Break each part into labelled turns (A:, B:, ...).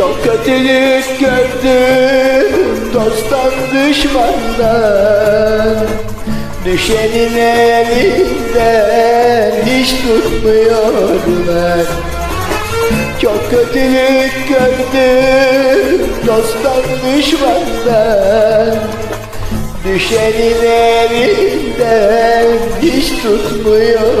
A: Çok kötülük gördüm dosttan düşmandan. Düşenin elinden hiç tutmuyorlar Çok kötülük gördüm dosttan düşmandan. Düşenin elinden hiç tutmuyorlar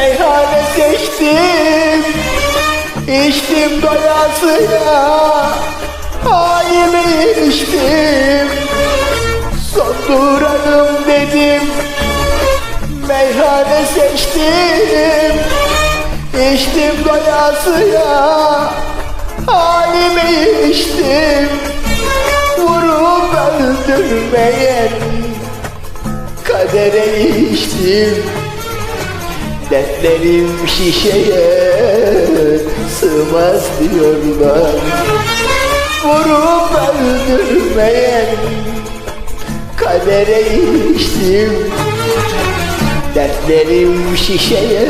A: Meyhane seçtim İçtim doyasıya. Halimi içtim. Son durağım dedim. Meyhane seçtim İçtim doyasıya. Halimi içtim. Vurup öldürmeyen kadere içtim Dertlerim şişeye sığmaz diyorlar. Vurup öldürmeyen kadere içtim Dertlerim şişeye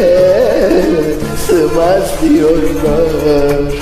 A: sığmaz diyorlar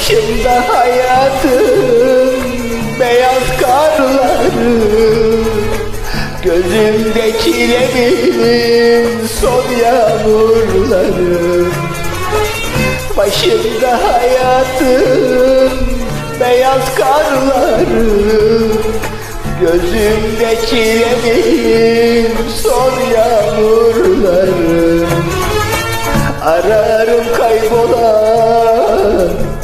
A: Başımda hayatım beyaz karları Gözümde çilemin son yağmurları Başımda hayatım beyaz karları Gözümde çilemin son yağmurları Ararım kaybolan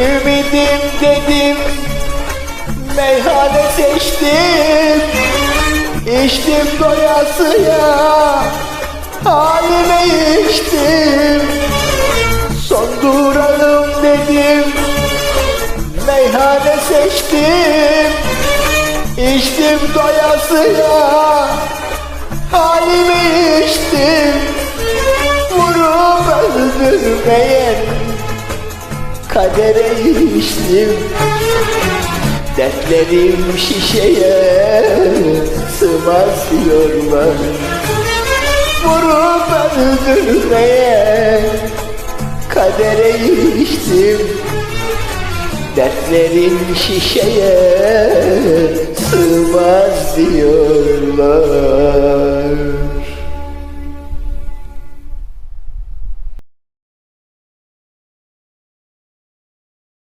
A: ümidim dedim Meyhane seçtim. İçtim doyasıya Halime içtim. Son duralım dedim Meyhane seçtim. İçtim doyasıya Halimi içtim. Vurup öldürmeyen kadere içtim. Dertlerim şişeye sığmaz diyorlar Vurup öldürmeye kadere içtim. Dertlerim şişeye sığmaz diyorlar